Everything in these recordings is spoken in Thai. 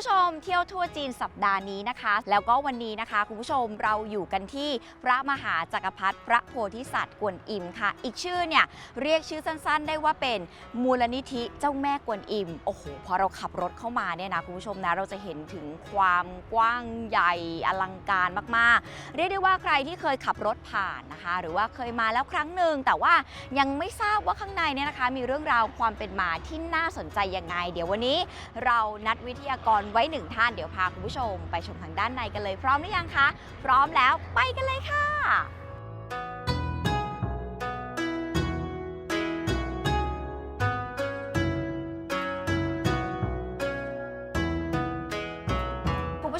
为什 ค่ะคุณผู้ชมเที่ยวทั่วจีนสัปดาห์นี้นะคะ แล้วก็วันนี้นะคะ คุณผู้ชมเราอยู่กันที่พระมหาจักรพรรดิพระโพธิสัตว์กวนอิมค่ะ อีกชื่อเนี่ยเรียกชื่อสั้นๆ ได้ว่าเป็นมูลนิธิเจ้าแม่กวนอิมโอ้โหพอเราขับรถเข้ามาเนี่ยนะคุณผู้ชมนะเราจะเห็นถึงความกว้างใหญ่อลังการมากๆ เรียกได้ว่าใครที่เคยขับรถผ่านนะคะ หรือว่าเคยมาแล้วครั้งหนึ่งแต่ว่ายังไม่ทราบว่าข้างในเนี่ยนะคะ มีเรื่องราวความเป็นมาที่น่าสนใจยังไง เดี๋ยววันนี้เรานัดวิทยากรไว้หนึ่งท่านเดี๋ยวพาคุณผู้ชมไปชมทางด้านในกันเลย พร้อมหรือยังคะ พร้อมแล้วไปกันเลยค่ะ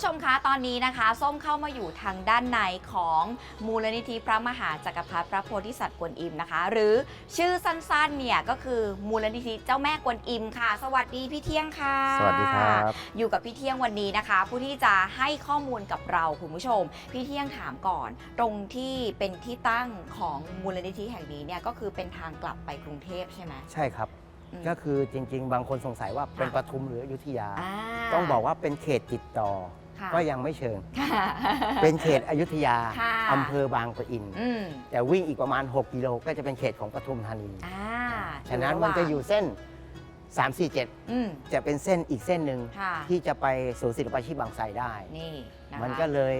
ผู้ชมคะตอนนี้นะคะ ส้มเข้ามาอยู่ทางด้านในของมูลนิธิพระมหาจักรพรรดิพระโพธิสัตว์กวนอิมนะคะ หรือชื่อสั้นๆเนี่ยก็คือมูลนิธิเจ้าแม่กวนอิมค่ะ สวัสดีพี่เที่ยงค่ะสวัสดีครับ อยู่กับพี่เที่ยงวันนี้นะคะ ผู้ที่จะให้ข้อมูลกับเราคุณผู้ชม พี่เที่ยงถามก่อน ตรงที่เป็นที่ตั้งของมูลนิธิแห่งนี้เนี่ยก็คือเป็นทางกลับไปกรุงเทพใช่ไหมใช่ครับม ก็คือจริง ๆ บางคนสงสัยว่าเป็นค่ะปทุมหรืออยุธยาาต้องบอกว่าเป็นเขตติดต่อ ค่ะก็ยังไม่เชิง ค่ะ เป็นเขตอยุธยาค่ะ อำเภอบางปะอิน อืมแต่วิ่งอีกประมาณ 6 กิโลก็จะเป็นเขตของปทุมธานี อ่าฉะนั้นมันจะอยู่เส้น 347 อืมจะเป็นเส้นอีกเส้นหนึ่งค่ะที่จะไปศูนย์ศิลปาชีพบางไทรได้ นี่นะคะมันก็เลย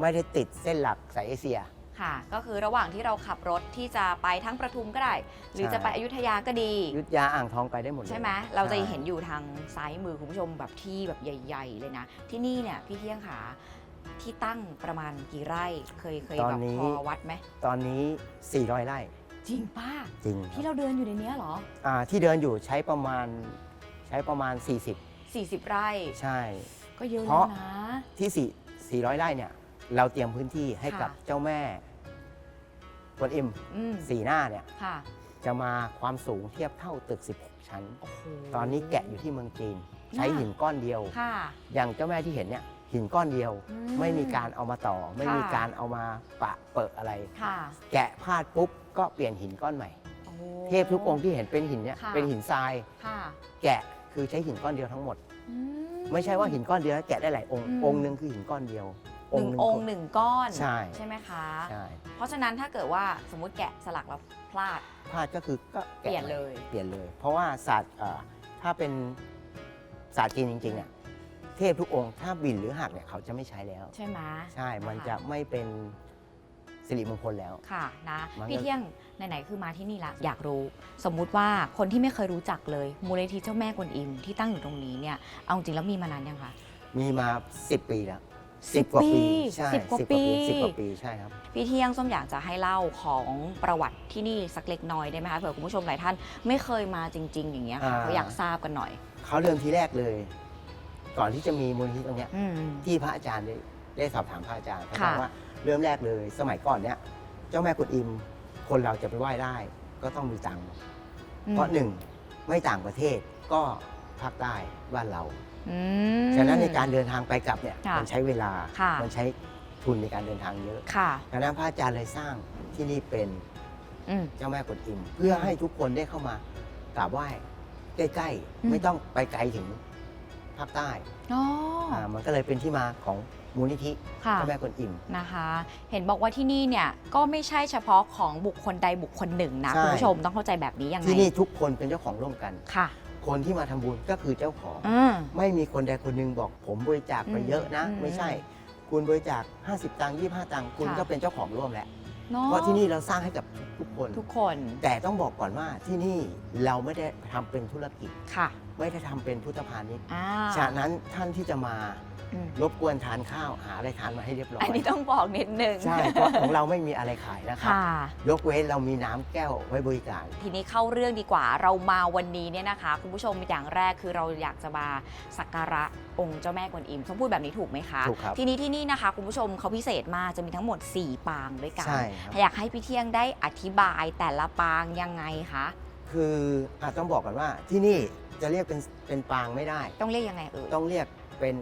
ไม่ได้ติดเส้นหลักสายเอเชีย ค่ะ ก็คือระหว่างที่เราขับรถที่จะไปทั้งประทุมก็ได้ หรือใช่จะไปอยุธยาก็ดี อยุธยาอ่างทองไปได้หมดเลยใช่ไหมเราจะใช่เห็นอยู่ทางซ้ายมือคุณผู้ชมแบบที่แบบใหญ่ ๆ เลยนะ ที่นี่เนี่ยพี่เที่ยงขาที่ตั้งประมาณกี่ไร่ เคยเคยตอนแบบนี้พอวัดไหมตอนนี้ 400 ไร่ จริงป้าจริงที่เราเดินอยู่ในเนี้ยเหรออ่าที่เดินอยู่ใช้ประมาณใช้ประมาณ 40 40 ไร่ ใช่ ก็เยอะเพแล้วราะ นะ ที่4 400 ไร่เนี่ย เราเตรียมพื้นที่ให้กับค่ะ เจ้าแม่ กวนอิมอืมสีหน้าเนี่ยค่ะจะมาความสูงเทียบเท่าตึก 16 ชั้นโอ้โห ตอนนี้แกะอยู่ที่เมืองจีน ใช้น่า หินก้อนเดียว ค่ะ อย่างเจ้าแม่ที่เห็นเนี่ยหินก้อนเดียว อืไม่มีการเอามาต่อ ไม่มีค่ะ การเอามาปะเปิดอะไร ค่ะแกะพาดปุ๊บก็เปลี่ยนหินก้อนใหม่ โอ้ เทพทุกองค์ที่เห็นเป็นหินเนี่ยค่ะ เป็นหินทราย ค่ะแกะคือใช้หินก้อนเดียวทั้งหมด อื ไม่ใช่ว่าหินก้อนเดียวแล้วแกะได้หลายองค์อืม องค์หนึ่งคือหินก้อนเดียวหนึ่งองค์หนึ่งก้อน ใช่ ใช่ไหมคะ ใช่ เพราะฉะนั้นถ้าเกิดว่าสมมุติแกะสลักแล้วพลาด พลาดก็คือก็เปลี่ยนแกะใหม่เลย เปลี่ยนเลย เพราะว่าศาสตร์เอ่อถ้าเป็นศาสตร์จีนจริงๆเนี่ยเทพทุกองค์ถ้าบินหรือหักเนี่ยเขาจะไม่ใช้แล้ว ใช่ไหมใช่ มันคจะไม่เป็นสิริมงคลแล้ว ค่ะนะ มันก็ พี่เที่ยงไหนๆคือมาที่นี่ละอยากรู้ สมมุติว่าคนที่ไม่เคยรู้จักเลย มูลนิธิเจ้าแม่กวนอิมที่ตั้งอยู่ตรงนี้เนี่ยเอาจริงแล้วมีมานานยังคะมีมา 10 ปีแล้ว สิบกว่าปีปีใช่สิบกว่าปี สิบกว่าปีใช่ครับ พี่เที่ยงส้มอยากจะให้เล่าของประวัติที่นี่สักเล็กน้อยได้ไหมคะเผื่อคุณผู้ชมหลายท่านไม่เคยมาจริง ๆ อย่างเงี้ยค่ะอ่า เขาอยากทราบกันหน่อยเขาเริ่มทีแรกเลย ก่อนที่จะมีมูลนิธิตรงเนี้ย อืม ที่พระอาจารย์ได้ได้สอบถามพระอาจารย์เขาบค่ะอกว่าเริ่มแรกเลย สมัยก่อนเนี้ยเจ้าแม่กุดอิมคนเราจะไปไหว้ได้ ก็ต้องมีตังค์เพราะหนึ่งไม่ต่างประเทศก็ภาคใต้บ้านเรา อืม ฉะนั้นในการเดินทางไปกลับเนี่ยค่ะมันใช้เวลา ค่ะ มันใช้ทุนในการเดินทางเยอะค่ะฉะนั้นพระอาจารย์เลยสร้างที่นี่เป็นอืม เจ้าแม่กุดอิม เพื่อให้ทุกคนได้เข้ามากราบไหว้ใกล้อืม ๆ ไม่ต้องไปไกลถึงภาคใต้อ๋ออ่ามันก็เลยเป็นที่มาของมูลนิธิค่ะ เจ้าแม่กุดอิม นะคะ เห็นบอกว่าที่นี่เนี่ยก็ไม่ใช่เฉพาะของบุคคลใดบุคคลหนึ่งนะ ใช่ คุณผู้ชมต้องเข้าใจแบบนี้ยังไงที่นี่ทุกคนเป็นเจ้าของร่วมกัน ค่ะ คนที่มาทำบุญก็คือเจ้าของ อืม ไม่มีคนใดคนหนึ่งบอกผมบริจาคไปเยอะนะ อืมไม่ใช่ คุณบริจาค 50 ตังค์25 ตังค์คุณค่ะ ก็เป็นเจ้าของร่วมแล้วเนาะเพราะที่นี่เราสร้างให้กับทุกคน ทุกคนแต่ต้องบอกก่อนว่าที่นี่เราไม่ได้ทำเป็นธุรกิจ ค่ะ ไม่ได้ทำเป็นพุทธพาณิชย์อ่าฉะนั้นท่านที่จะมาอืมรบกวนทานข้าวหาอะไรทานมาให้เรียบร้อย อันนี้ต้องบอกนิดนึง ใช่ เพราะของเราไม่มีอะไรขายนะครับค่ะยกเว้นเรามีน้ำแก้วไว้บริการ ทีนี้เข้าเรื่องดีกว่าเรามาวันนี้เนี่ยนะคะ คุณผู้ชมอย่างแรกคือเราอยากจะมาสักการะองค์เจ้าแม่กวนอิมต้องพูดแบบนี้ถูกไหมคะถูกครับทีนี้ที่นี่นะคะ คุณผู้ชมเขาพิเศษมากจะมีทั้งหมด 4 ปางด้วยกันใช่ครับอยากให้พี่เที่ยงได้อธิบายแต่ละปางยังไงคะคืออาจต้องบอกกันว่าที่นี่ จะเรียกเป็นเป็นปางไม่ได้ ต้องเรียกยังไงเอ่ยต้องเรียกเป็น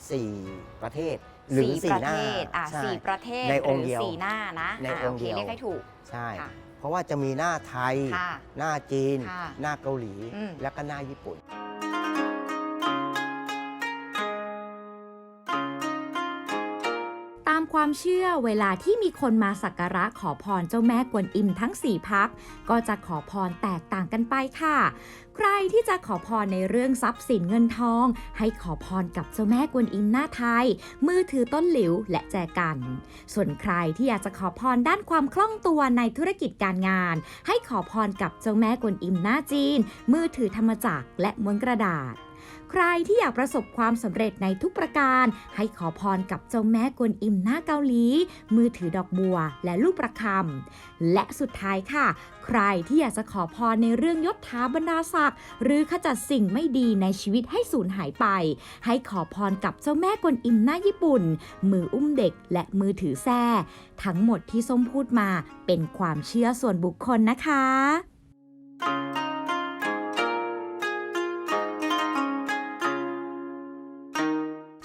4 ประเทศ หรือสี่4ประหน้าเทศอะใช่ สี่ประเทศในหองค์รือเดียวสี่หน้านะในอะองค์โอเคเดียวเรียกให้ถูก ใช่ ค่ะเพราะว่าจะมีหน้าไทย ค่ะหน้าจีน ค่ะหน้าเกาหลี อืม แล้วก็หน้าญี่ปุ่น ความเชื่อเวลาที่มีคนมาสักการะขอพรเจ้าแม่กวนอิมทั้ง 4 พัก ก็จะขอพรแตกต่างกันไปค่ะ ใครที่จะขอพรในเรื่องทรัพย์สินเงินทอง ให้ขอพรกับเจ้าแม่กวนอิมหน้าไทย มือถือต้นหลิวและแจกัน ส่วนใครที่อยากจะขอพรด้านความคล่องตัวในธุรกิจการงาน ให้ขอพรกับเจ้าแม่กวนอิมหน้าจีน มือถือธรรมจักรและม้วนกระดาษ ใครที่อยากประสบความสำเร็จในทุกประการ ให้ขอพรกับเจ้าแม่กวนอิมหน้าเกาหลี มือถือดอกบัวและลูกประคำและสุดท้ายค่ะ ใครที่อยากจะขอพรในเรื่องยศถาบรรดาศักดิ์หรือขจัดสิ่งไม่ดีในชีวิตให้สูญหายไป ให้ขอพรกับเจ้าแม่กวนอิมหน้าญี่ปุ่น มืออุ้มเด็กและมือถือแส้ทั้งหมดที่ส้มพูดมาเป็นความเชื่อส่วนบุคคลนะคะ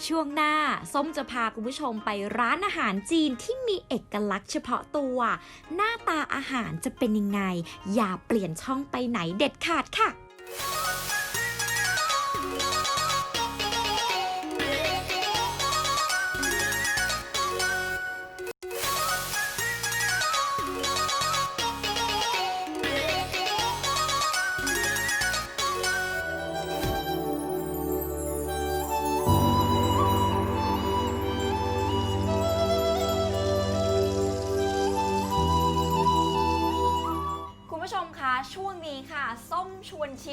ช่วงหน้า ส้มจะพาคุณผู้ชมไปร้านอาหารจีนที่มีเอกลักษณ์เฉพาะตัว หน้าตาอาหารจะเป็นยังไง อย่าเปลี่ยนช่องไปไหนเด็ดขาดค่ะ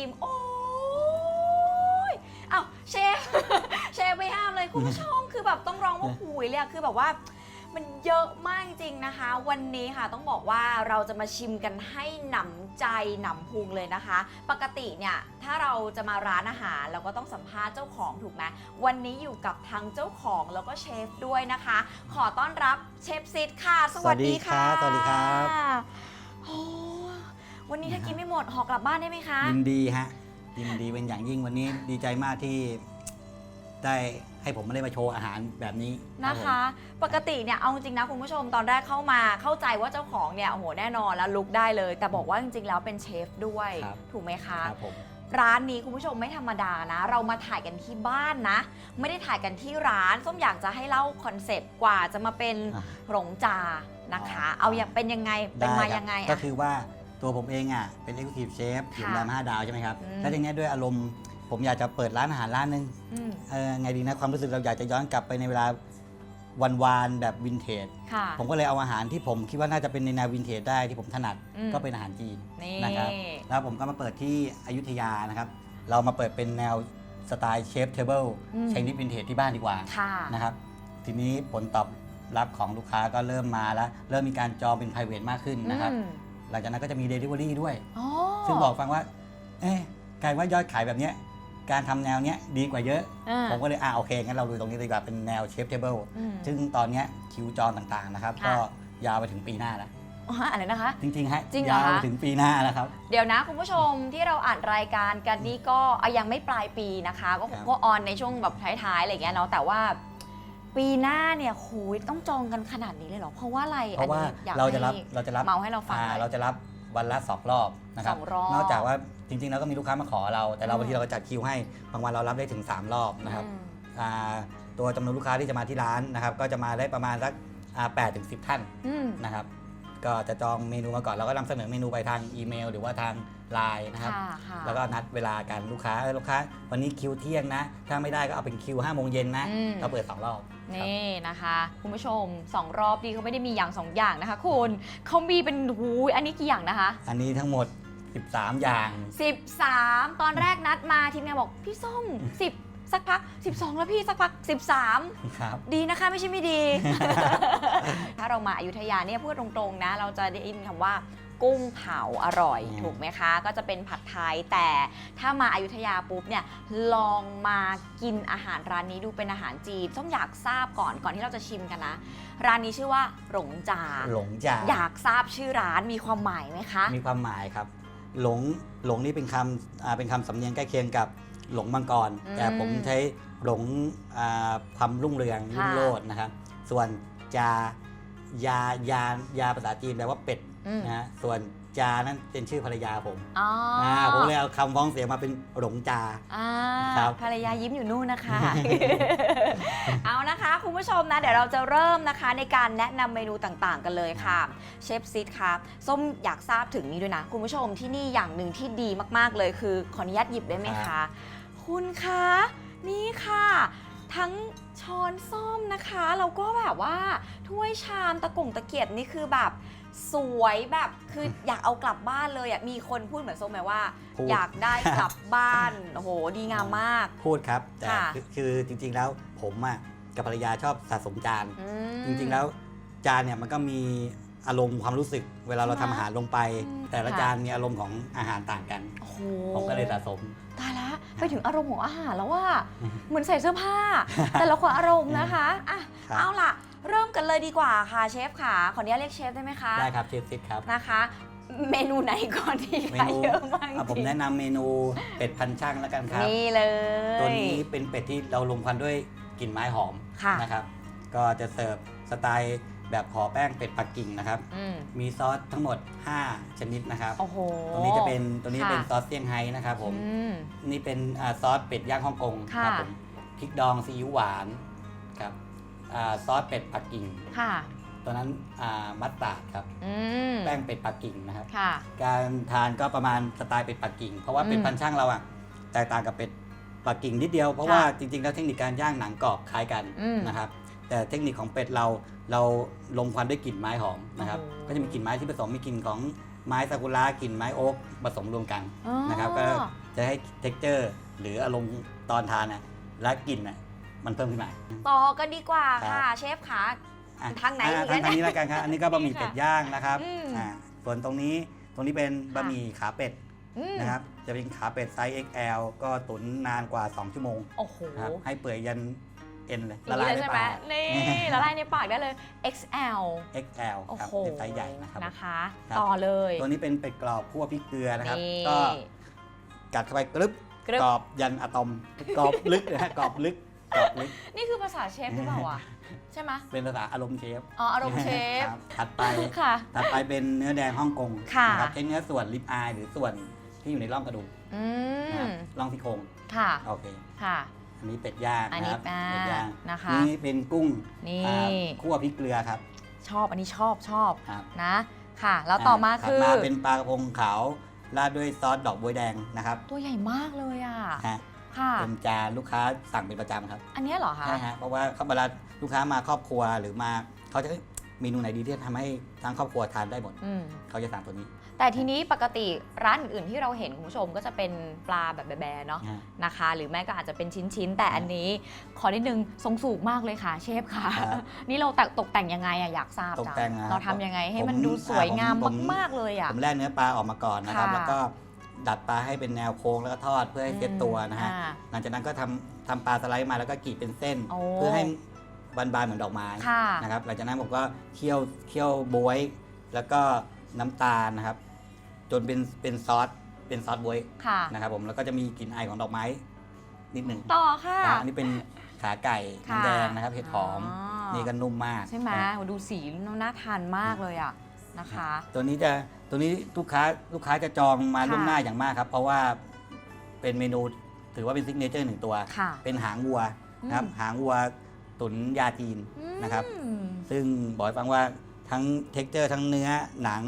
ม โอ้ยเอ้าเชฟ เชฟไม่ห้ามเลยคุณผู้ชม คือแบบต้องร้องว่าหุยเลยอะคือแบบว่า มันเยอะมากจริงนะคะ วันนี้ค่ะต้องบอกว่าเราจะมาชิมกันให้หนำใจหนำพุงเลยนะคะ ปกติเนี่ยถ้าเราจะมาร้านอาหารเราก็ต้องสัมภาษณ์เจ้าของถูกไหมวันนี้อยู่กับทางเจ้าของแล้วก็เชฟด้วยนะคะ ขอต้อนรับเชฟซิดค่ะ สวัสดีค่ะ สวัสดีครับ โอ้ วันนี้ถ้ากินไม่หมดห่อกลับบ้านได้ไหมคะ ยินดีฮะยินดีเป็นอย่างยิ่งวันนี้ดีใจมากที่ได้ให้ผมมาได้มาโชว์อาหารแบบนี้นะคะ ปกติเนี่ยเอาจริงนะคุณผู้ชมตอนแรกเข้ามาเข้าใจว่าเจ้าของเนี่ยโอ้โหแน่นอนแล้วลุกได้เลย แต่บอกว่าจริงๆแล้วเป็นเชฟด้วย ครับ ถูกไหมคะ ครับผม ร้านนี้คุณผู้ชมไม่ธรรมดานะ เรามาถ่ายกันที่บ้านนะ ไม่ได้ถ่ายกันที่ร้านส้มอยากจะให้เล่าคอนเซปต์กว่าจะมาเป็นอะหลงจานะคะอ๋อเอาอย่างเป็นยังไงเป็นมาด้ครับยังไงก็อะคือว่า ตัวผมเองอะเป็น Executive Chef อยู่โรงแรมค่ะ5ดาวใช่ไหมครับ อืม แล้วทีเนี้ยด้วยอารมณ์ ผมอยากจะเปิดร้านอาหารร้านหนึงอืมเออไงดีนะความรู้สึกเราอยากจะย้อนกลับไปในเวลาวันวานๆแบบวินเทจ ค่ะ ผมก็เลยเอาอาหารที่ผมคิดว่าน่าจะเป็นในแนววินเทจได้ที่ผมถนัดอืม ก็เป็นอาหารจีน นี่ นะครับ แล้วผมก็มาเปิดที่อยุธยานะครับ เรามาเปิดเป็นแนวสไตล์เชฟเทเบิลอืม ใช้นิดวินเทจที่บ้านดีกว่า ค่ะ นะครับทีนี้ผลตอบรับของลูกค้าก็เริ่มมาแล้ว เริ่มมีการจองเป็น p r i v a t มากขึ้นนะครับ อืม หลังจากนั้นก็จะมี Delivery ด้วย อ๋อซึ่งบอกฟังว่า เอ๊ะกลายว่ายอดขายแบบเนี้ย การทำแนวเนี้ยดีกว่าเยอะ อ่าผมก็เลย อ่าโอเค งั้นเราดูตรงนี้ดีกว่าเป็นแนวเชฟเทเบิลอืม ซึ่งตอนเนี้ยคิวจองต่างๆนะครับ ค่ะ ก็ยาวไปถึงปีหน้าแล้ว อ๋ออะไรนะคะ จริงๆฮะจริงเหรอยาวคะไปถึงปีหน้าแล้วครับ เดี๋ยวนะคุณผู้ชมที่เราอ่านรายการกันนี่ก็อะยังไม่ปลายปีนะคะ ก็ครับ ก็ออนในช่วงแบบท้ายๆอะไรอย่างเงี้ยเนาะแต่ว่า ปีหน้าเนี่ยโหยต้องจองกันขนาดนี้เลยเหรอ เพราะว่าอะไรเพราะว่าอันนี้อยกเราจะรับให้เราจะรับเมาให้เราฟังอ่หน่อย เราจะรับวันละสองรอบนะครับสองรอบนอกจากว่าจริงๆแล้วก็มีลูกค้ามาขอเรา แต่เราอืม บางทีเราก็จัดคิวให้บางวันเรารับได้ถึง 3 รอบนะครับอืมอ่าตัวจำนวนลูกค้าที่จะมาที่ร้านนะครับก็จะมาได้ประมาณสักแปดถึงสิท่านอืม นะครับก็จะจองเมนูมาก่อนเราก็นำเสนอเมนูไปทางอีเมล หรือว่าทาง ไลน์นะครับค่ะค่ะแล้วก็นัดเวลากันลูกค้าเออลูกค้า วันนี้คิวเที่ยงนะ ถ้าไม่ได้ก็เอาเป็นคิว5โมงเย็นนะ อืมเราเปิดสองรอบครับ นี่นะคะ คุณผู้ชมสองรอบดีเขาไม่ได้มีอย่างสองอย่างนะคะ คุณเขามีเป็นหูยอันนี้กี่อย่างนะคะ อันนี้ทั้งหมด 13 อย่าง 13 ตอนแรกนัดมาทีมงานบอกพี่ส้ม 10 สักพัก 12 แล้วพี่สักพัก 13 ครับ ดีนะคะไม่ใช่ไม่ดี ถ้าเรามาอายุทยาเนี่ยพูดตรงๆนะ เราจะได้ยินคำว่า กุ้งเผาอร่อยอืมถูกไหมคะ ก็จะเป็นผัดไทยแต่ถ้ามาอายุทยาปุ๊บเนี่ยลองมากินอาหารร้านนี้ดูเป็นอาหารจีนต้องอยากทราบก่อนก่อนที่เราจะชิมกันนะ ร้านนี้ชื่อว่าหลงจาหลงจ่าอยากทราบชื่อร้านมีความหมายไหมคะ มีความหมายครับ หลงหลงนี่เป็นคำอ่าเป็นคำสำเนียงใกล้เคียงกับหลงมังกรอืมแต่ผมใช้หลงอ่าความรุ่งเรืองค่ะรุ่งโรจน์นะครับ ส่วนจายายายาภาษาจีนแปลว่าเป็ดอืม นะฮะส่วนจานั้นเป็นชื่อภรรยาผมอ๋อออ่าผมเลยเอาคำฟ้องเสียงมาเป็นหลงจา อ่าครับ ภรรยายิ้มอยู่นู่นนะคะ เอานะคะคุณผู้ชมนะเดี๋ยวเราจะเริ่มนะคะ ในการแนะนำเมนูต่างๆ กันเลยค่ะเชฟซิดคะส้มอยากทราบถึงนี้ด้วยนะ คุณผู้ชมที่นี่อย่างหนึ่งที่ดีมากๆเลยคือขออนุญาตหยิบได้ไหมคะ คุณคะนี่ค่ะ ทั้งช้อนส้อมนะคะแล้วก็แบบว่าถ้วยชามตะกงตะเกียบนี่คือแบบ สวยแบบคืออยากเอากลับบ้านเลยอะมีคนพูดเหมือนส้มไหมว่า พูด อยากได้กลับบ้านโอ้โหดีงามมาก พูดครับ แต่ค่ะ คือคือจริง ๆ แล้วผมอะกับภรรยาชอบสะสมจาน อืม จริง ๆ แล้วจานเนี่ยมันก็มีอารมณ์ความรู้สึก เวลาเราใช่ทำไหมอาหารลงไป อืมแต่ละค่ะ จานมีอารมณ์ของอาหารต่างกัน โอ้โหผมก็เลยสะสม ตายละไปถึงอารมณ์ของอาหารแล้วว่าอืมเหมือนใส่เสื้อผ้า แต่ละคนอารมณ์นะคะอะครับ เอาล่ะ เริ่มกันเลยดีกว่าค่ะเชฟค่ะ ขออนุญาตเรียกเชฟได้ไหมคะได้ครับเชฟซิดครับนะคะ เมนูไหนก่อนดีเมคะนูเยอะมากจอะผมริงแนะนำเมนูเป็ดพันช่างแล้วกันครับ นี่เลย ตัวนี้เป็นเป็ดที่เราลมควันด้วยกลิ่นไม้หอมค่ะ นะครับ ก็จะเสิร์ฟสไตล์แบบห่อแป้งเป็ดปักกิ่งนะครับ อืมมีซอสทั้งหมด 5 ชนิดนะครับ โอ้โห ตัวนี้จะเป็นตัวนี้ค่ะ เป็นซอสเซี่ยงไฮ้นะครับผม อืม นี่เป็นอ่าซอสเป็ดย่างฮ่องกงค่ะ ครับผมพริกดองซีอิ๊วหวานครับอ่า ซอสเป็ดปักกิ่งค่ะ ตัวนั้นอ่ามัสตาร์ดครับ อืม แป้งเป็ดปักกิ่งนะครับ ค่ะ การทานก็ประมาณสไตล์เป็ดปักกิ่ง เพราะว่าเป็ดอืมพันช่างเราอะแตกต่างกับเป็ดปักกิ่งนิดเดียว เพราะค่ะว่าจริงๆ แล้วเทคนิคการย่างหนังกรอบคล้ายกันอืมนะครับ แต่เทคนิคของเป็ดเราเราลมควันด้วยกลิ่นไม้หอมนะครับ โอ้โหก็จะมีกลิ่นไม้ที่ผสมมีกลิ่นของไม้ซากุระกลิ่นไม้โอ๊กผสมรวมกันอ๋อนะครับก็จะให้เท็กเจอร์หรืออารมณ์ตอนทานน่ะและกลิ่นน่ะ มันเพิ่มขึ้นมาต่อกันดีกว่าครับค่ะเชฟคะอะทางไหนอะอีกทางแล้วทางเนี่ยนี้แล้วกันครับ อันนี้ก็บะหมี่นี่ค่ะเป็ดย่างนะครับอืม อ่าส่วนตรงนี้ตรงนี้เป็นค่ะบะหมี่ขาเป็ดอืมนะครับ จะเป็นขาเป็ดไซส์ XL ก็ตุ๋นนานกว่า 2 ชั่วโมงโอ้โหนะครับให้เปื่อยยันเอ็นเลยละลายใช่ไหมปาก นี่ละลายในปากได้เลย XL XL โอ้ครับโหเป็นไซส์ใหญ่นะครับ นะคะ ครับ ต่อเลย ตัวนี้เป็นเป็ดกรอบคั่วพริกเกลือนะครับ นี่ ก็กัดเข้าไปกรึบกรึบ กรอบยันอะตอมกรอบลึกนะฮะกรอบลึก กรอบลึกนี่คือภาษาเชฟหรือเปล่าอะใช่ไหมเป็นภาษาอารมณ์เชฟอ๋ออารมณ์เชฟ ครับถัดไป ค่ะ ถัดไปเป็นเนื้อแดงฮ่องกงค่ะ นะครับใช้เนื้อส่วนลิปอายหรือส่วนที่อยู่ในร่องกระดูกอืนะครับมร่องที่โครงค่ะโอเค ค่ะ อันนี้เป็ดย่างอันนะนี้ครับอ่าเป็ดย่างนะคะนี่เป็นกุ้งนี่ อ่าคั่วพริกเกลือครับชอบอันนี้ชอบชอบครับนะค่ะ แล้วต่อมาถัดคือมาเป็นปลากระพงขาวราดด้วยซอสดอกบัวแดงนะครับตัวใหญ่มากเลยอะ ฮะ ค่ะ เป็นจานลูกค้าสั่งเป็นประจำครับอันเนี้ยเหรอคะใช่ฮะเพราะว่าเขาเวลาลูกค้ามาครอบครัวหรือมาเขาจะเอ้ยเมนูไหนดีที่จะทำให้ทั้งครอบครัวทานได้หมดอืมเขาจะสั่งตัวนี้แต่ทีนี้ปกติร้านอื่นๆที่เราเห็นคุณผู้ชมก็จะเป็นปลาแบบแบะๆเนาะนะฮะ นะคะ หรือแม่ก็อาจจะเป็นชิ้นๆ แต่อันนี้ ขอนิดนึงทรงสูงมากเลยค่ะ เชฟค่ะ ครับนี่เราแต่ตกแต่งยังไงอะอยากทราบตกจังแต่งอะเราทำยังไงให้ผมมันดูสวยงามผม มากๆเลยอะ ผมแล่เนื้อปลาออกมาก่อนนะครับ ค่ะแล้วก็ ดัดปลาให้เป็นแนวโค้งแล้วก็ทอดเพื่อให้เซ็ตตัวนะฮะ อ่า หลังจากนั้นก็ทำทำปลาสไลด์มาแล้วก็กรีดเป็นเส้น โอ้เพื่อให้บานๆเหมือนดอกไม้ค่ะ นะครับ หลังจากนั้นผมก็เคี่ยวเคี่ยวบวย แล้วก็น้ำตาลนะครับ จนเป็นเป็นซอสเป็นซอสบวยค่ะ นะครับผมแล้วก็จะมีกลิ่นไอของดอกไม้ นิดหนึ่งต่อค่ะ ครับอันนี้เป็นขาไก่ค่ะน้ำแดงนะครับเห็ดหอม อ๋อ นี่ก็นุ่มมากใช่ไหมครับโหดูสีน่าทานมากเลยอะ นะคะ ตัวนี้จะตัวนี้ลูกค้าลูกค้าจะจองมาค่ะล่วงหน้าอย่างมากครับ เพราะว่าเป็นเมนูถือว่าเป็นซิกเนเจอร์หนึ่งตัว ค่ะเป็นหางวัวนะครับอืม หางวัวตุ๋นยาจีนนะครับ อืม ซึ่งบอกให้ฟังว่าทั้งเท็กเจอร์ ทั้งเนื้อหนัง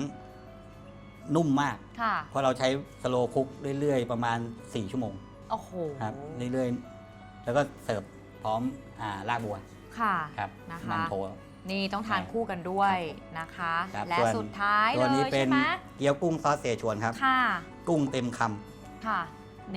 นุ่มมาก ค่ะ เพราะเราใช้สโลคุกเรื่อยๆ ประมาณ 4 ชั่วโมงโอ้โห ครับเรื่อยๆ แล้วก็เสิร์ฟพร้อมอ่าลาบบัวค่ะค่ะ ครับนะคะ มันโถ นี่ต้องทานคู่กันด้วยนะคะ ครับและส่วน สุดท้ายตัวเลนี้ยเป็ใช่นไหมเกี๊ยวกุ้งซอสเสฉวนครับ ค่ะ กุ้งเต็มคำ ค่ะ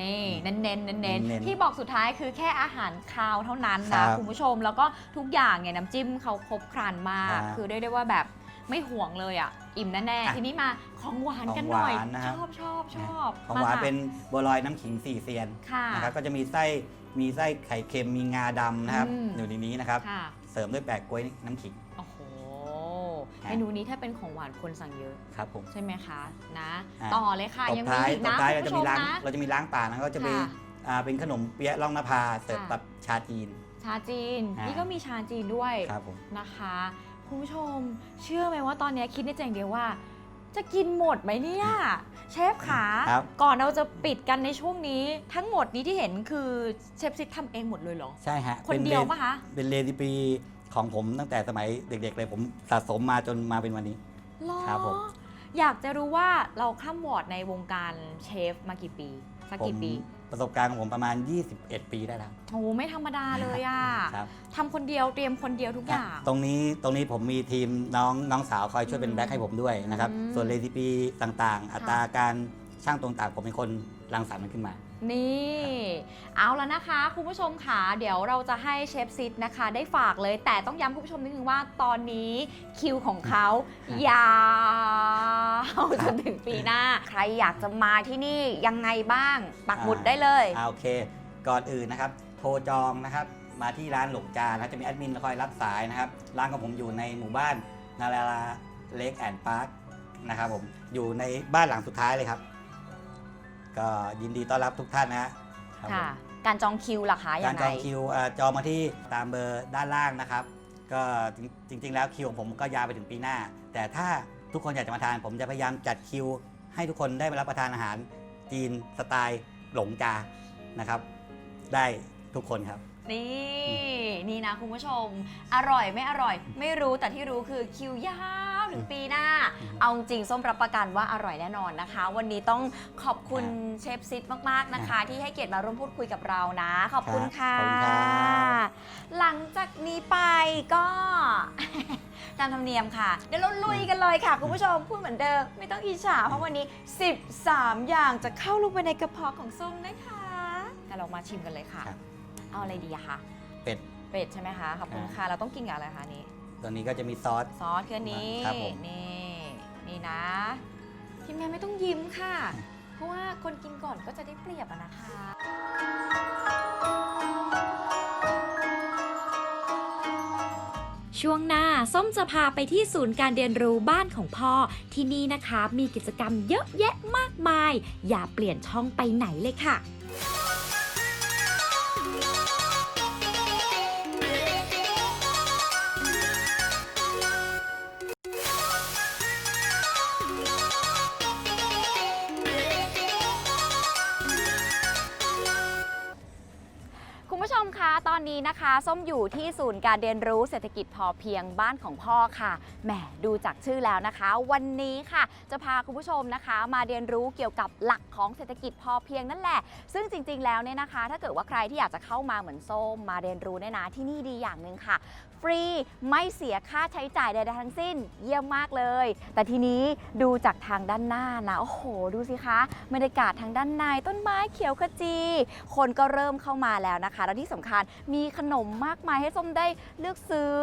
นี่อืเน้นๆเน้นๆเน้นเน้นๆที่บอกสุดท้ายคือแค่อาหารคาวเท่านั้นครันะบคุณผู้ชมแล้วก็ทุกอย่างเนี่ยน้ำจิ้มเขาครบครันมาก ครับคือเรียกได้ว่าแบบไม่ห่วงเลยอะ อิ่มแน่อะๆทีนี้มาของหวานกันของหน่อยหวานนะครับชอบชอบชอบของหวานมค่ะเป็นบัวลอยน้ำขิงสี่เซียนค่ะ นะครับก็จะมีไส้มีไส้ไข่เค็มมีงาดำนะครับอืม อยู่ในนี้นะครับ ค่ะ เสริมด้วยแปะกล้วยน้ำขิง โอ้โหฮะเมนูนี้ถ้าเป็นของหวานคนสั่งเยอะ ครับผม ใช่ไหมคะนะ อะ ต่อเลยค่ะตบยังมีท้ายอีกตบนะท้ายคุเราณจะผู้ชมีมล้างนะ เราจะมีล้างป่านะก็จะมีค่ะอ่าเป็นขนมเปี๊ยะล่องนภาเสิร์ฟค่ะ กับชาจีน ชาจีน อ่านี่นี่ก็มีชาจีนด้วยครับผม นะคะ คุณผู้ชม เชื่อไหมว่าตอนนี้คิดในใจอย่างเดียวว่า จะกินหมดไหมเนี่ย เชฟขาครับ ก่อนเราจะปิดกันในช่วงนี้ ทั้งหมดนี้ที่เห็นคือเชฟซิดทำเองหมดเลยเหรอ ใช่ฮะคนป็เดียวรปะคะ เป็นเรซิปีของผมตั้งแต่สมัยเด็กๆเลยผมสะสมมาจนมาเป็นวันนี้ หรอครับผมอยากจะรู้ว่าเราข้ามวอร์ดในวงการเชฟมากี่ปี สักผมกี่ปี ประสบการณ์ของผมประมาณ 21 ปีได้แล้ว โอ้ไม่ธรรมดาเลยอะครับ ทำคนเดียวเตรียมคนเดียวทุกอย่าง ตรงนี้ตรงนี้ผมมีทีมน้องน้องสาวคอยช่วยเป็นแบ็คให้ผมด้วยนะครับ อืมส่วนเรซิปีต่างๆ อัตราการช่างตรงต่างผมเป็นคน รังสรรค์มันขึ้นมา นี่ เอาแล้วนะคะ คุณผู้ชมค่ะ เดี๋ยวเราจะให้เชฟซิดนะคะ ได้ฝากเลย แต่ต้องย้ำคุณผู้ชมนิดนึงว่าตอนนี้คิวของเขายาวจนถึงปีหน้า ใครอยากจะมาที่นี่ยังไงบ้าง ปักหมุดได้เลย อ่าโอเค ก่อนอื่นนะครับ โทรจองนะครับ มาที่ร้านหลงจานนะจะมีแอดมินคอยรับสายนะครับ ร้านของผมอยู่ในหมู่บ้านนาราลาเล็กแอนด์พาร์คนะครับผม อยู่ในบ้านหลังสุดท้ายเลยครับ ก็ยินดีต้อนรับทุกท่านนะฮะครับผมค่ะ การจองคิวล่ะคะกายัรงไงจองคิวเอ่อจองมาที่ตามเบอร์ด้านล่างนะครับ ก็จริง ๆ แล้วคิวของผมก็ยาวไปถึงปีหน้า แต่ถ้าทุกคนอยากจะมาทาน ผมจะพยายามจัดคิว ให้ทุกคนได้มารับประทานอาหารจีนสไตล์หลงจานะครับ ได้ทุกคนครับ นี่ นี่นะคุณผู้ชม อร่อยไม่อร่อย ไม่รู้แต่ที่รู้คือคิวยาว ถึงปีหน้าอืมเอาจริงส้มรับประกันว่าอร่อยแน่นอนนะคะ วันนี้ต้องขอบคุณครับเชฟซิดมากๆนะคะ ที่ให้เกียรติมาร่วมพูดคุยกับเรานะ ขอบคุณครับค่ะขอบคุณครับหลังจากนี้ไปก็ตามธรรมเนียมค่ะ เดี๋ยวเราลุยกันเลยค่ะ คุณผู้ชมพูดเหมือนเดิมไม่ต้องอิจฉาเพราะวันนี้ 13 อย่างจะเข้าลงไปในกระเพาะของส้มนะคะแต่เรามาชิมกันเลยค่ะครับเอาอะไรดีอะคะเป็ดเป็ดใช่ไหมคะขอบคุณอ่าค่ะเราต้องกินกับอะไรคะนี่ ตัวนี้ก็จะมีซอส ซอสคืออนนี้ครับผม นี่นี่นะทีมงานไม่ต้องยิ้มค่ะ เพราะว่าคนกินก่อนก็จะได้เปรียบอะนะคะ ช่วงหน้าส้มจะพาไปที่ศูนย์การเรียนรู้บ้านของพ่อ ที่นี่นะคะ มีกิจกรรมเยอะแยะมากมาย อย่าเปลี่ยนช่องไปไหนเลยค่ะ นะคะส้มอยู่ที่ศูนย์การเรียนรู้เศรษฐกิจพอเพียงบ้านของพ่อค่ะแหมดูจากชื่อแล้วนะคะ วันนี้ค่ะ จะพาคุณผู้ชมนะคะ มาเรียนรู้เกี่ยวกับหลักของเศรษฐกิจพอเพียงนั่นแหละ ซึ่งจริง ๆ แล้วเนี่ยนะคะ ถ้าเกิดว่าใครที่อยากจะเข้ามาเหมือนส้มมาเรียนรู้เนี่ยนะที่นี่ดีอย่างหนึ่งค่ะ ฟรีไม่เสียค่าใช้จ่ายใดๆทั้งสิ้น เยี่ยมมากเลย แต่ทีนี้ดูจากทางด้านหน้านะโอ้โห ดูสิคะบรรยากาศทางด้านในต้นไม้เขียวขจี คนก็เริ่มเข้ามาแล้วนะคะ แล้วที่สำคัญมีขนมมากมายให้ส้มได้เลือกซื้อ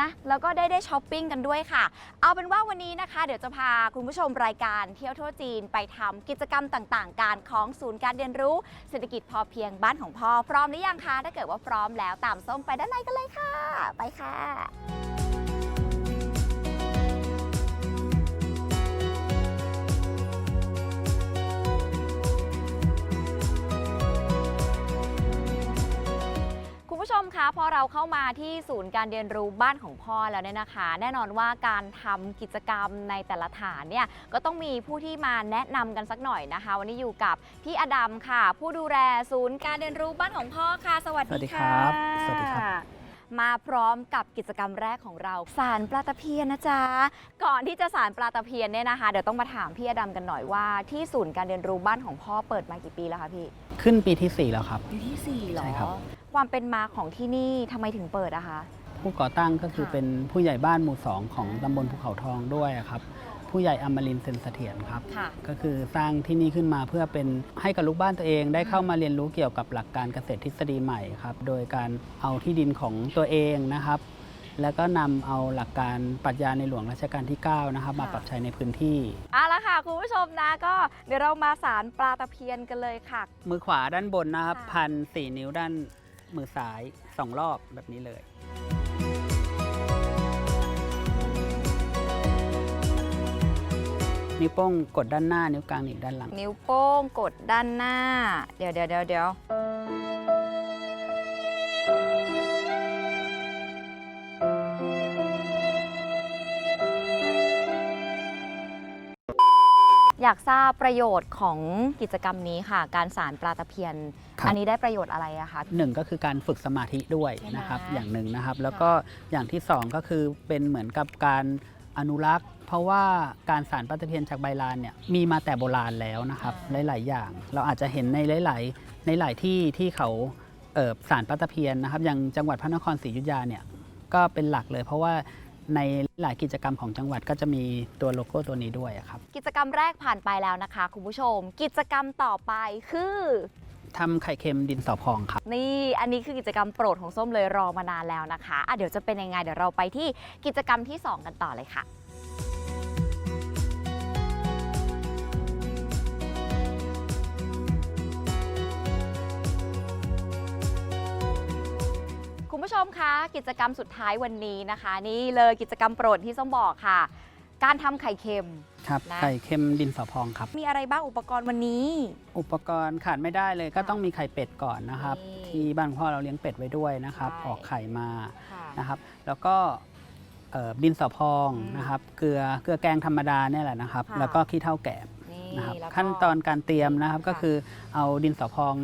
นะแล้วก็ได้ได้ช้อปปิ้งกันด้วยค่ะ เอาเป็นว่าวันนี้นะคะ เดี๋ยวจะพาคุณผู้ชมรายการเที่ยวทั่วจีนไปทำกิจกรรมต่างๆ การของศูนย์การเรียนรู้เศรษฐกิจพอเพียงบ้านของพ่อพร้อมหรือยังคะถ้าเกิดว่าพร้อมแล้วตามส้มไปด้านในกันเลยค่ะ ไปค่ะ คุณผู้ชมคะพอเราเข้ามาที่ศูนย์การเรียนรู้บ้านของพ่อแล้วเนี่ยนะคะ แน่นอนว่าการทำกิจกรรมในแต่ละฐานเนี่ยก็ต้องมีผู้ที่มาแนะนำกันสักหน่อยนะคะ วันนี้อยู่กับพี่อดัมค่ะ ผู้ดูแลศูนย์การเรียนรู้บ้านของพ่อค่ะ สวัสสวัสดีดีคค่ะรับสวัสดีครับมาพร้อมกับกิจกรรมแรกของเรา สารปลาตะเพียนนะจ๊ะ ก่อนที่จะสารปลาตะเพียนเนี่ยนะคะ เดี๋ยวต้องมาถามพี่อดัมกันหน่อยว่าที่ศูนย์การเรียนรู้บ้านของพ่อเปิดมากี่ปีแล้วคะพี่ ขึ้นปีที่ 4 แล้วครับปีที่สี่หรอใช่ครับ ความเป็นมาของที่นี่ทำไมถึงเปิดอะคะ ผู้ก่อตั้งก็คือค่ะ เป็นผู้ใหญ่บ้านหมู่2ของตำบลภูเขาทองด้วยครับ ผู้ใหญ่อมรินทร์เซนเสถียรครับ ค่ะ ก็คือสร้างที่นี่ขึ้นมาเพื่อเป็นให้กับลูกบ้านตัวเองได้เข้ามาเรียนรู้เกี่ยวกับหลักการเกษตรทฤษฎีใหม่ครับ โดยการเอาที่ดินของตัวเองนะครับ แล้วก็นำเอาหลักการปรัชญาในหลวงรัชกาลที่ 9 นะครับ มาค่ะปรับใช้ในพื้นที่ เอาละค่ะ คุณผู้ชมนะก็เดี๋ยวเรามาสารปลาตะเพียนกันเลยค่ะ มือขวาด้านบนนะครับค่ะ พันสี่นิ้วด้าน มือซ้ายสองรอบแบบนี้เลย นิ้วโป้งกดด้านหน้านิ้วกลางหนีบด้านหลัง นิ้วโป้งกดด้านหน้า เดี๋ยวเดี๋ยวเดี๋ยวเดี๋ยว อยากทราบประโยชน์ของกิจกรรมนี้ค่ะ การสารปลาตะเพียน ครับ อันนี้ได้ประโยชน์อะไรอะคะ หนึ่งก็คือการฝึกสมาธิด้วยใช่ไหมนะครับอย่างหนึ่งนะครับ แล้วก็อย่างที่สองก็คือเป็นเหมือนกับการอนุรักษ์ เพราะว่าการสารปลาตะเพียนจากใบลานเนี่ยมีมาแต่โบราณแล้วนะครับหลาย ๆ อย่าง เราอาจจะเห็นในหลาย ๆ ในหลายที่ที่เขาเอ่อสารปลาตะเพียนนะครับอย่างจังหวัดพระนครศรีอยุธยาเนี่ยก็เป็นหลักเลย เพราะว่า ในหลายกิจกรรมของจังหวัดก็จะมีตัวโลโก้ตัวนี้ด้วยอะครับกิจกรรมแรกผ่านไปแล้วนะคะ คุณผู้ชม กิจกรรมต่อไปคือ ทำไข่เค็มดินสอพองครับ นี่อันนี้คือกิจกรรมโปรดของส้มเลยรอมานานแล้วนะคะอะเดี๋ยวจะเป็นยังไงเดี๋ยวเราไปที่กิจกรรมที่ 2 กันต่อเลยค่ะ คุณผู้ชมคะกิจกรรมสุดท้ายวันนี้นะคะ นี่เลยกิจกรรมโปรดที่ส้มบอกค่ะ การทำไข่เค็ม ครับนะ ไข่เค็มดินสอพองครับ มีอะไรบ้างอุปกรณ์วันนี้ อุปกรณ์ขาดไม่ได้เลยก็ต้องมีไข่เป็ดก่อนนะครับ นี่ที่บ้านพ่อเราเลี้ยงเป็ดไว้ด้วยนะครับ ใช่ ออกไข่มาค่ะ นะครับ แล้วก็เอ่อดินสอพองอืมนะครับเกลือเกลือแกงธรรมดาเนี่ยแหละนะครับ ค่ะ แล้วก็ขี้เถ้าแกบนี่นะครับแล้วก็ ขั้นตอนการเตรียมนะครับค่ะก็คือเอาดินสอพอง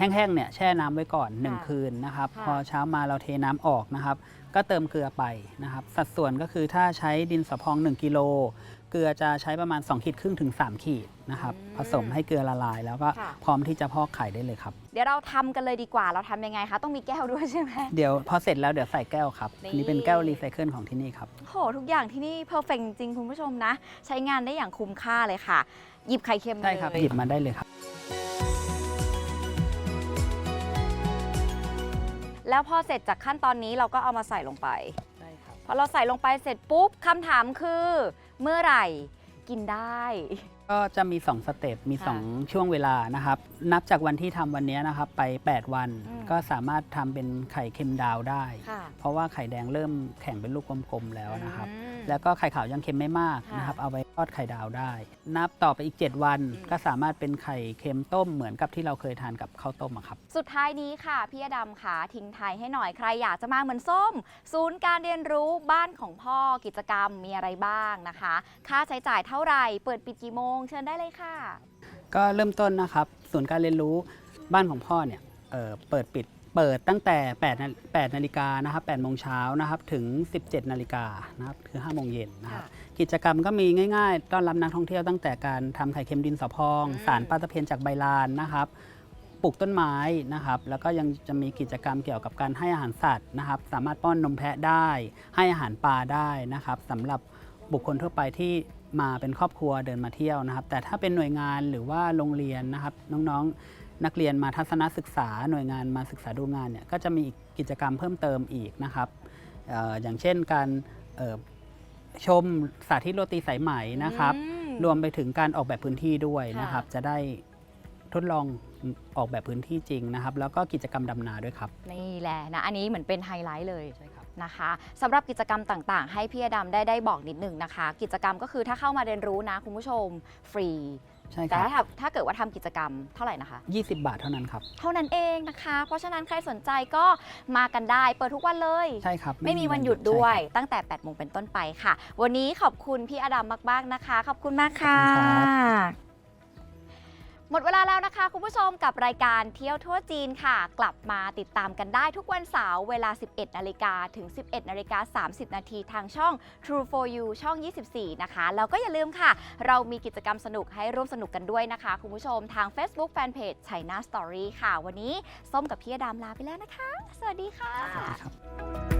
แห้งๆเนี่ยแช่น้ำไว้ก่อน 1ค่ะคืนนะครับค่ะพอเช้ามาเราเทน้ำออกนะครับ ก็เติมเกลือไปนะครับ สัดส่วนก็คือถ้าใช้ดินสอพอง 1 กิโล เกลือจะใช้ประมาณ 2 ขีดครึ่งถึง 3 ขีดนะครับอืมผสมให้เกลือละลาย แล้วก็ค่ะพร้อมที่จะพอกไข่ได้เลยครับ เดี๋ยวเราทำกันเลยดีกว่า เราทำยังไงคะ ต้องมีแก้วด้วยใช่ไหมเดี๋ยวพอเสร็จแล้วเดี๋ยวใส่แก้วครับนี่อันนี้เป็นแก้วรีไซเคิลของที่นี่ครับ โห ทุกอย่างที่นี่เพอร์เฟกจริงๆคุณผู้ชมนะ ใช้งานได้อย่างคุ้มค่าเลยค่ะ หยิบไข่เค็มมาได้ครับเลยหยิบมาได้เลยครับ แล้วพอเสร็จจากขั้นตอนนี้เราก็เอามาใส่ลงไปได้ครับพอเราใส่ลงไปเสร็จปุ๊บคำถามคือ เมื่อไหร่กินได้ ก็จะมี 2 สเต็ป มี ค่ะ2 ช่วงเวลานะครับ นับจากวันที่ทำวันนี้นะครับไป 8 วัน อืม ก็สามารถทำเป็นไข่เค็มดาวได้ ค่ะเพราะว่าไข่แดงเริ่มแข็งเป็นลูกกลมๆแล้วนะครับ อืม แล้วก็ไข่ขาวยังเค็มไม่มากค่ะนะครับ เอาไว้ทอดไข่ดาวได้ นับต่อไปอีก 7 วัน อืม ก็สามารถเป็นไข่เค็มต้มเหมือนกับที่เราเคยทานกับข้าวต้มอะครับ สุดท้ายนี้ค่ะ พี่อดำค่ะทิ้งท้ายให้หน่อยใครอยากจะมาเหมือนส้ม ศูนย์การเรียนรู้บ้านของพ่อกิจกรรมมีอะไรบ้างนะคะ ค่าใช้จ่ายเท่าไหร่ เปิดปิดกี่โมงเชิญได้เลยค่ะ ก็เริ่มต้นนะครับศูนย์การเรียนรู้บ้านของพ่อเนี่ยเอ่อเปิดปิดเปิดตั้งแต่8นา8นาฬิกานะครับ8โมงเช้านะครับถึง 17 นาฬิกานะครับคือ5โมงเย็นนะครับค่ะกิจกรรมก็มีง่ายๆ ต้อนรับนักท่องเที่ยวตั้งแต่การทำไข่เค็มดินสอพอง อืม สารปลาตะเพียนจากใบลานนะครับปลูกต้นไม้นะครับ แล้วก็ยังจะมีกิจกรรมเกี่ยวกับการให้อาหารสัตว์นะครับ สามารถป้อนนมแพะได้ ให้อาหารปลาได้นะครับสำหรับบุคคลทั่วไปที่ มาเป็นครอบครัวเดินมาเที่ยวนะครับ แต่ถ้าเป็นหน่วยงานหรือว่าโรงเรียนนะครับน้องๆ นักเรียนมาทัศนศึกษา หน่วยงานมาศึกษาดูงานเนี่ยก็จะมีกิจกรรมเพิ่มเติมอีกนะครับเอออย่างเช่นการเอ่อชมสาธิตโรตีสายไหมนะครับอืมรวมไปถึงการออกแบบพื้นที่ด้วยนะครับค่ะจะได้ทดลองออกแบบพื้นที่จริงนะครับ แล้วก็กิจกรรมดำนาด้วยครับ นี่แหละนะ อันนี้เหมือนเป็นไฮไลท์เลยใช่ครับ นะคะสำหรับกิจกรรมต่างๆ ให้พี่อดำได้ได้บอกนิดหนึ่งนะคะ กิจกรรมก็คือถ้าเข้ามาเรียนรู้นะคุณผู้ชมฟรี ใช่คแต่รับถ้าถ้าเกิดว่าทำกิจกรรมเท่าไหร่นะคะ 20 บาทเท่านั้นครับ เท่านั้นเองนะคะ เพราะฉะนั้นใครสนใจก็มากันได้ เปิดทุกวันเลย ใช่ครับไม่มีวันหยุดด้วยใช่ครับตั้งแต่8โมงเป็นต้นไปค่ะ วันนี้ขอบคุณพี่อดัมมาก ๆ นะคะ ขอบคุณมากค่ะขอบคุณครับ หมดเวลาแล้วนะคะ คุณผู้ชมกับรายการเที่ยวทั่วจีนค่ะ กลับมาติดตามกันได้ทุกวันเสาร์เวลา 11 นาฬิกาถึง 11 นาฬิกา 30 นาทีทางช่อง True for You ช่อง 24 นะคะ แล้วก็อย่าลืมค่ะ เรามีกิจกรรมสนุกให้ร่วมสนุกกันด้วยนะคะ คุณผู้ชมทาง Facebook Fanpage China Story ค่ะ วันนี้ส้มกับพี่อดามลาไปแล้วนะคะ สวัสดีค่ะครับ